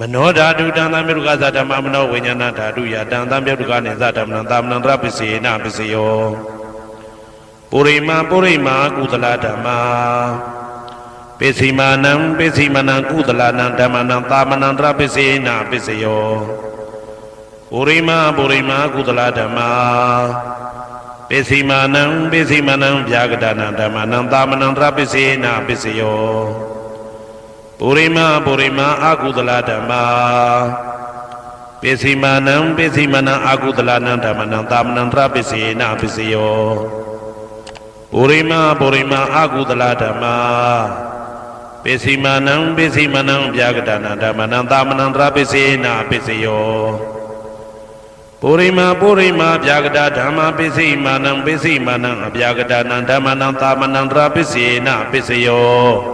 မနောဓာတုတံသံမြုကသဓမ္မမနောဝိညာဏဓာတုယတံသံမြုကနေသဓမ္မနံသာမဏံတရပစ္စေနပစ္စယောပုရိမာပုရိမာကုသလဓမ္မာပိစီမာနံပိစီမနံကုသလနံဓမ္မနံသာမဏံတရပစ္စေနပစ္စယောပုရိမာပုရိမာကုသလဓမ္မာပိစီမာနံပိစီမနံဗျာကတနံဓမ္မနံသာမဏံတရပစ္စေနပစ္စယော ပုရိမာပုရိမာအာကုသလဓမ္မာပိစီမာနံပိစီမနံအာကုသလနံဓမ္မနံသာမဏံတရပစ္စေနပစ္စယောပုရိမာပုရိမာအာကုသလဓမ္မာပိစီမာနံပိစီမနံဗျာကတနာဓမ္မနံသာမဏံတရပစ္စေနပစ္စယောပုရိမာပုရိမာဗျာကတဓမ္မာပိစီမာနံပိစီမာနံအဗျာကတနံဓမ္မနံသာမဏံတရပစ္စေနပစ္စယော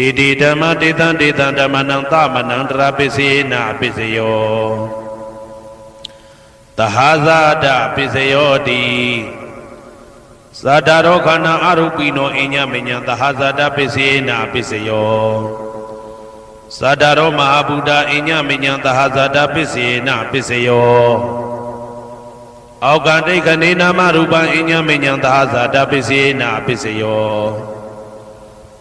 တေတိဓမ္မတေတံတေတံဓမ္မနံသမနံတရာပစ္စေနာပစ္စယောတဟာဇာတပစ္စယောတိသတ္တရောခန္ဓာအရုပိနောအညမညံတဟာဇာတပစ္စေနာပစ္စယောသတ္တရောမဟာဗုဒ္ဓအညမညံတဟာဇာတပစ္စေနာပစ္စယောအောက်ကတိတ်ခနေနာမရူပံအညမညံတဟာဇာတပစ္စေနာပစ္စယော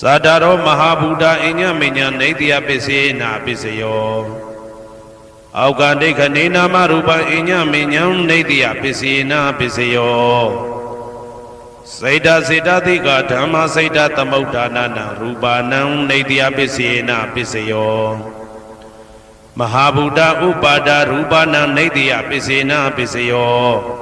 သတ္တရောမဟာဗုဒ္ဓအညမင်းညံနေတယပစ္စေနာပစ္စယောအောက်ကဒိဋ္ဌနေနာမရူပံအညမင်းညံနေတယပစ္စေနာပစ္စယောစေတစေတသိကဓမ္မစေတသမုဋ္ဌာနာနာရူပါနံနေတယပစ္စေနာပစ္စယောမဟာဗုဒ္ဓဥပါဒရူပနာနေတယပစ္စေနာပစ္စယော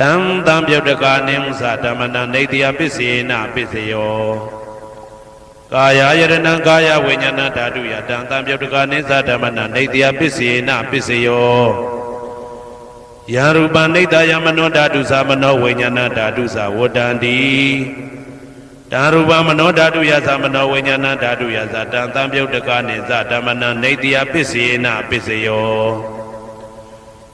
တံတံပြုတ်တကာနိသဓမ္မနနေတယပစ္စေနပစ္စယောကာယယရဏံကာယဝိညာဏဓာတုယတံတံပြုတ်တကာနိသဓမ္မနနေတယပစ္စေနပစ္စယောယရူပနိတယမနောဓာတုသမနောဝိညာဏဓာတုသဝတ္တန္တိတံရူပမနောဓာတုယသမနောဝိညာဏဓာတုယသတံတံပြုတ်တကာနိသဓမ္မနနေတယပစ္စေနပစ္စယော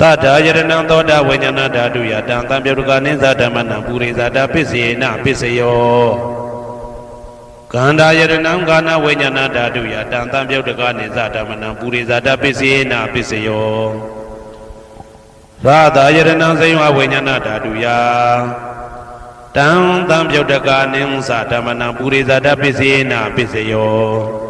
တထာယရဏံသောတာဝိညာဏဓာတုယတံတံပြုတ်ကနိသဓမ္မနံပုရိသတာပစ္စေနပစ္စယောကန္တာယရဏံကာနဝိညာဏဓာတုယတံတံပြုတ်ကနိသဓမ္မနံပုရိသတာပစ္စေနပစ္စယောရာသာယရဏံစိယဝဝိညာဏဓာတုယတံတံပြုတ်တကာနိသဓမ္မနံပုရိသတပစ္စေနပစ္စယော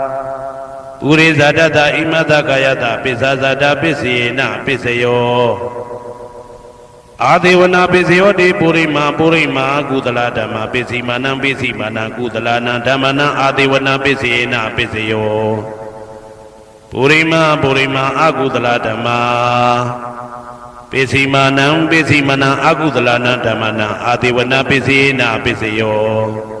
ပုရိဇာတတဣမတကာယတပိစ္ဆာဇာတပစ္စေနပစ္စယောအာဒေဝနာပစ္စယောတိပုရိမာပုရိမာကုသလဓမ္မပစ္စည်းမာနံပစ္စည်းမာနံကုသလနံဓမ္မနံအာဒေဝနာပစ္စေနပစ္စယောပုရိမာပုရိမာအကုသလဓမ္မာပိစီမာနံပိစီမနံအကုသလနံဓမ္မနံအာတိဝနပိစီနာပိစယော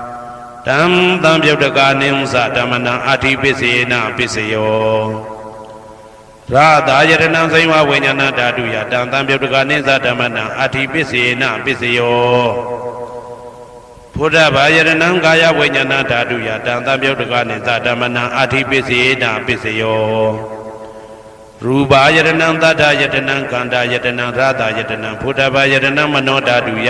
တံသံပြုတ်တကနိသဓမ္မနံအဋ္ဌိပစ္စေနာပစ္စယောရာသာယရဏံဇိဝဝိညာဏဓာတုယတံသံပြုတ်တကနိသဓမ္မနံအဋ္ဌိပစ္စေနာပစ္စယောဘုဒ္ဓဘာယရဏံကာယဝိညာဏဓာတုယတံသံပြုတ်တကနိသဓမ္မနံအဋ္ဌိပစ္စေနာပစ္စယောရူပါယတနံသတ္တယတနံခန္ဓာယတနံရသယတနံဘုဒ္ဓဘာယတနံမနောဓာတုယ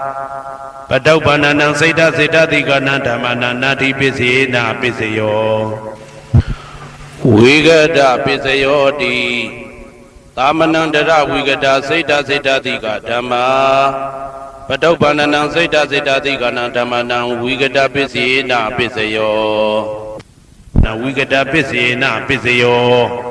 ပတုပ္ပန္နံစိတ်တစိတ်တတိကနံဓမ္မနာနာတိပစ္စေနာပစ္စယောဝိဂဒပစ္စယောတိသာမဏံတရဝိဂဒစိတ်တစိတ်တတိကဓမ္မာပတုပ္ပန္နံစိတ်တစိတ်တတိကနံဓမ္မနာဝိဂဒပစ္စေနာပစ္စယောနာဝိဂဒပစ္စေနာပစ္စယော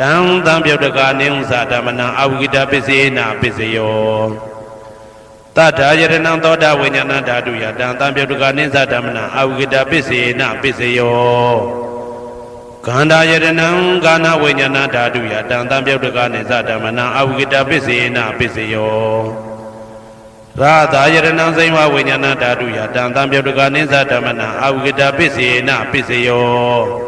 တံသံပြုတ်တကနိဥ္စဓမ္မနံအဝိကတပစ္စေနာပစ္စယောတတ္ထာယရဏံသောတာဝိညာဏဓာတုယတံသံပြုတ်တကနိစ္စဓမ္မနံအဝိကတပစ္စေနာပစ္စယောခန္ဓာယရဏံကာနဝိညာဏဓာတုယတံသံပြုတ်တကနိစ္စဓမ္မနံအဝိကတပစ္စေနာပစ္စယောရာသာယရဏံစိမဝိညာဏဓာတုယတံသံပြုတ်တကနိစ္စဓမ္မနံအဝိကတပစ္စေနာပစ္စယော